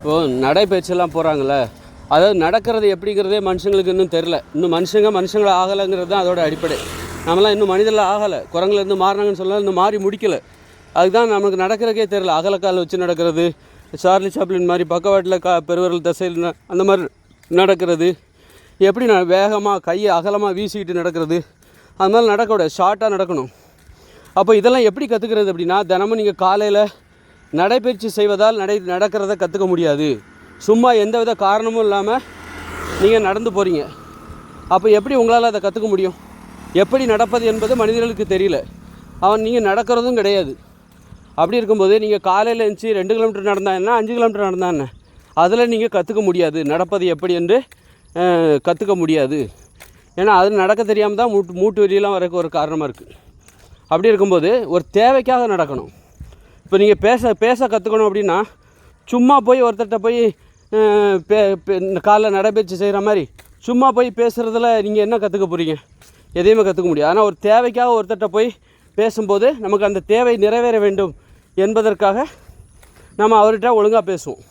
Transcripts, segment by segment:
இப்போது நடைப்பயிற்சியெல்லாம் போகிறாங்களே அதாவது நடக்கிறது எப்படிங்கிறதே மனுஷங்களுக்கு இன்னும் தெரில இன்னும் மனுஷங்க மனுஷங்களை ஆகலைங்கிறது தான் அதோட அடிப்படை. நம்மளாம் இன்னும் மனிதர்கள் ஆகலை. குரங்குலேருந்து மாறினாங்கன்னு சொல்லலாம் இன்னும் மாறி முடிக்கலை. அதுதான் நமக்கு நடக்கிறக்கே தெரில அகலக்கால் வச்சு நடக்கிறது சார்லி சாப்ளின் மாதிரி பக்கவாட்டில் கா பெருவரல் தசையில் அந்த மாதிரி நடக்கிறது. எப்படி நான் வேகமாக கையை அகலமாக வீசிக்கிட்டு நடக்கிறது. அது மாதிரி நடக்கக்கூடாது ஷார்ட்டாக நடக்கணும். அப்போ இதெல்லாம் எப்படி கற்றுக்கிறது அப்படின்னா தினமும் நீங்கள் காலையில் நடைப்பயிற்சி செய்வதால் நடை நடக்கிறத கற்றுக்க முடியாது. சும்மா எந்தவித காரணமும் இல்லாமல் நீங்கள் நடந்து போகிறீங்க அப்போ எப்படி உங்களால் அதை கற்றுக்க முடியும்? எப்படி நடப்பது என்பது மனிதர்களுக்கு தெரியல. அவன் நீங்கள் நடக்கிறதும் கிடையாது. அப்படி இருக்கும்போது நீங்கள் காலையில் எழுந்துச்சி ரெண்டு கிலோமீட்டர் நடந்தா என்ன அஞ்சு கிலோமீட்டர் நடந்தா என்ன? அதில் நீங்கள் கற்றுக்க முடியாது. நடப்பது எப்படி என்று கற்றுக்க முடியாது. ஏன்னா அது நடக்க தெரியாமல் தான் மூட்டு மூட்டு வெளியெல்லாம் வரக்கு ஒரு காரணமாக இருக்குது அப்படி இருக்கும்போது ஒரு தேவைக்காக நடக்கணும். இப்போ நீங்கள் பேச பேச கற்றுக்கணும் அப்படின்னா சும்மா போய் ஒருத்தர்கிட்ட போய் பே காலைல நடைபயிற்சி செய்கிற மாதிரி சும்மா போய் பேசுகிறதுல நீங்கள் என்ன கற்றுக்க போகிறீங்க எதையுமே கற்றுக்க முடியாது. ஆனால் ஒரு தேவைக்காக ஒருத்தர்கிட்ட போய் பேசும்போது நமக்கு அந்த தேவை நிறைவேற வேண்டும் என்பதற்காக நம்ம அவர்கிட்ட ஒழுங்காக பேசுவோம்.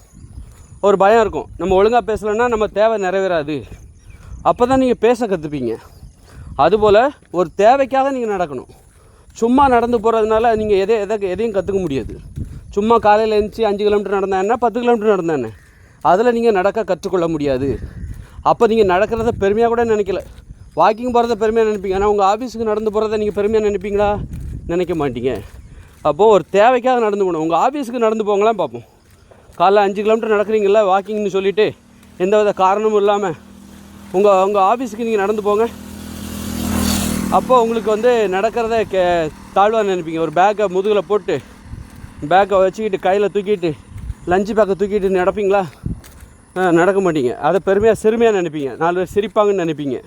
ஒரு பயம் இருக்கும். நம்ம ஒழுங்காக பேசலைன்னா நம்ம தேவை நிறைவேறாது. அப்போ தான் நீங்கள் பேச கற்றுப்பீங்க அதுபோல் ஒரு தேவைக்காக நீங்கள் நடக்கணும். சும்மா நடந்து போகிறதுனால நீங்கள் எதை எதை எதையும் கற்றுக்க முடியாது. சும்மா காலையில் எழுந்துச்சி அஞ்சு கிலோமீட்டர் நடந்தா என்ன? பத்து கிலோமீட்டர் நடந்தா அதில் நீங்கள் நடக்க கற்றுக்கொள்ள முடியாது. அப்போ நீங்கள் நடக்கிறத பெருமையாக கூட நினைக்கல. வாக்கிங் போகிறத பெருமையாக நினைப்பீங்க. ஆனால் உங்கள் ஆஃபீஸுக்கு நடந்து போகிறத நீங்கள் பெருமையாக நினைப்பீங்களா? நினைக்க மாட்டீங்க. அப்போது ஒரு தேவைக்காக நடந்து போகணும். உங்கள் ஆஃபீஸுக்கு நடந்து போங்களாம் பார்ப்போம் காலைல அஞ்சு கிலோமீட்டர் நடக்கிறீங்களா வாக்கிங்னு சொல்லிவிட்டு எந்த வித காரணமும் இல்லாமல் உங்கள் உங்கள் ஆஃபீஸுக்கு நீங்கள் நடந்து போங்க. அப்போ உங்களுக்கு வந்து நடக்கிறத கே தாழ்வாக நினைப்பீங்க. ஒரு பேக்கை முதுகில் போட்டு பேக்கை வச்சுக்கிட்டு கையில் தூக்கிட்டு லஞ்சு பேக்கை தூக்கிட்டு நடப்பீங்களா? நடக்க மாட்டீங்க. அதை பெருமையாக சிறுமையாக நினைப்பீங்க. நாலு பேர் சிரிப்பாங்கன்னு நினைப்பீங்க.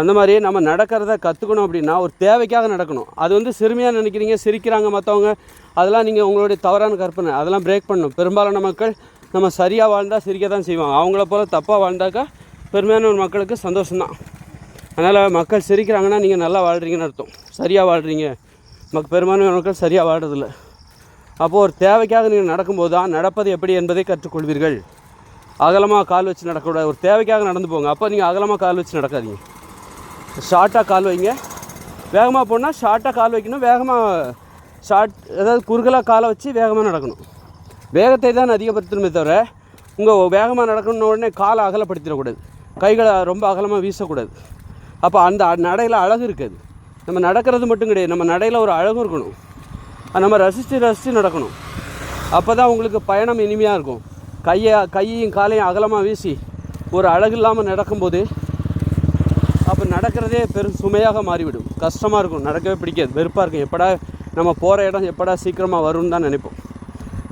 அந்த மாதிரியே நம்ம நடக்கிறத கற்றுக்கணும் அப்படின்னா ஒரு தேவைக்காக நடக்கணும். அது வந்து சிறுமையாக நினைக்கிறீங்க சிரிக்கிறாங்க மற்றவங்க அதெல்லாம் நீங்கள் உங்களுடைய தவறான கற்பனை. அதெல்லாம் பிரேக் பண்ணணும். பெரும்பாலான மக்கள் நம்ம சரியாக வாழ்ந்தால் சிரிக்க தான் செய்வாங்க. அவங்கள போல் தப்பாக வாழ்ந்தாக்கா பெருமையான ஒரு மக்களுக்கு சந்தோஷம்தான். அதனால் மக்கள் சிரிக்கிறாங்கன்னா நீங்கள் நல்லா வாழ்கிறீங்கன்னு அர்த்தம். சரியாக வாழ்கிறீங்க மக் பெரும்பான்மை மக்கள் சரியாக வாழ்கிறதில்ல அப்போது ஒரு தேவைக்காக நீங்கள் நடக்கும்போது தான் நடப்பது எப்படி என்பதை கற்றுக்கொள்வீர்கள். அகலமாக கால் வச்சு நடக்கக்கூடாது. ஒரு தேவைக்காக நடந்து போங்க. அப்போ நீங்கள் அகலமாக கால் வச்சு நடக்காதீங்க. ஷார்ட்டாக கால் வைங்க. வேகமாக போனால் ஷார்ட்டாக கால் வைக்கணும். வேகமாக ஷார்ட் அதாவது குறுகலாக காலை வச்சு வேகமாக நடக்கணும். வேகத்தை தான் அதிகப்படுத்தணுமே தவிர உங்கள் வேகமாக நடக்கணும்னு உடனே காலை அகலப்படுத்திடக்கூடாது. கைகளை ரொம்ப அகலமாக வீசக்கூடாது. அப்போ அந்த நடையில் அழகு இருக்காது. நம்ம நடக்கிறது மட்டும் கிடையாது. நம்ம நடையில் ஒரு அழகும் இருக்கணும். நம்ம ரசித்து ரசித்து நடக்கணும். அப்போ தான் உங்களுக்கு பயணம் இனிமையாக இருக்கும். கையை கையையும் காலையும் அகலமாக வீசி ஒரு அழகு இல்லாமல் நடக்கும்போது அப்போ நடக்கிறதே பெரும் சுமையாக மாறிவிடும். கஷ்டமாக இருக்கும். நடக்கவே பிடிக்காது. வெறுப்பாக இருக்கும். எப்படா நம்ம போகிற இடம் எப்படா சீக்கிரமாக வரும்னு தான் நினைப்போம்.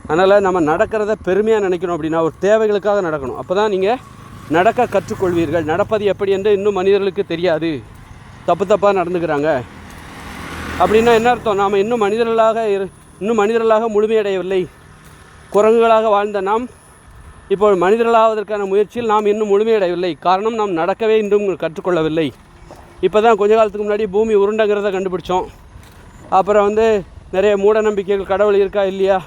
அதனால் நம்ம நடக்கிறத பெருமையாக நினைக்கணும் அப்படின்னா ஒரு தேவைகளுக்காக நடக்கணும். அப்போ தான் நீங்கள் நடக்க கற்றுக்கொள்வீர்கள். நடப்பது எப்படி என்று இன்னும் மனிதர்களுக்கு தெரியாது. தப்பு தப்பாக நடந்துக்கிறாங்க. அப்படின்னா என்ன அர்த்தம்? நாம் இன்னும் மனிதர்களாக இரு இன்னும் மனிதர்களாக முழுமையடையவில்லை. குரங்குகளாக வாழ்ந்த நாம் இப்போ மனிதர்களாவதற்கான முயற்சியில் நாம் இன்னும் முழுமையடையவில்லை. காரணம் நாம் நடக்கவே இன்னும் கற்றுக்கொள்ளவில்லை. இப்போ தான் கொஞ்ச காலத்துக்கு முன்னாடி பூமி உருண்டைங்கிறத கண்டுபிடிச்சோம். அப்புறம் வந்து நிறைய மூட நம்பிக்கைகள் கடவுள் இருக்கா இல்லையா?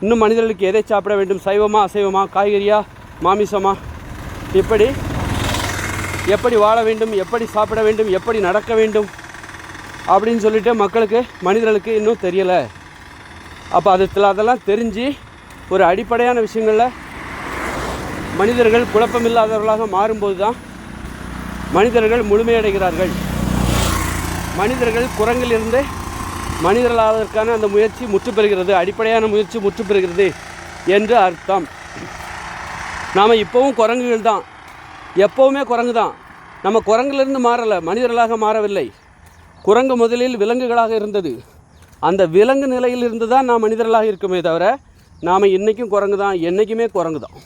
இன்னும் மனிதர்களுக்கு எதை சாப்பிட வேண்டும்? சைவமா அசைவமா காய்கறியா மாமிசமா? இப்படி எப்படி வாழ வேண்டும் எப்படி சாப்பிட வேண்டும் எப்படி நடக்க வேண்டும் அப்படின்னு சொல்லிட்டு மக்களுக்கு மனிதர்களுக்கு இன்னும் தெரியலை. அப்போ அது அதெல்லாம் தெரிஞ்சு ஒரு அடிப்படையான விஷயங்களில் மனிதர்கள் குழப்பமில்லாதவர்களாக மாறும்போது தான் மனிதர்கள் முழுமையடைகிறார்கள். மனிதர்கள் குரங்கிலிருந்து மனிதர்களாவதற்கான அந்த முயற்சி முற்று பெறுகிறது அடிப்படையான முயற்சி முற்று பெறுகிறது என்று அர்த்தம். நாம் இப்போவும் குரங்குகள் தான். எப்போவுமே குரங்கு தான் நம்ம குரங்கிலிருந்து மாறலை மனிதர்களாக மாறவில்லை. குரங்கு முதலில் விலங்குகளாக இருந்தது. அந்த விலங்கு நிலையில் இருந்து தான் நாம் மனிதர்களாக இருக்குமே தவிர நாம் இன்றைக்கும் குரங்கு தான் என்றைக்குமே குரங்கு தான்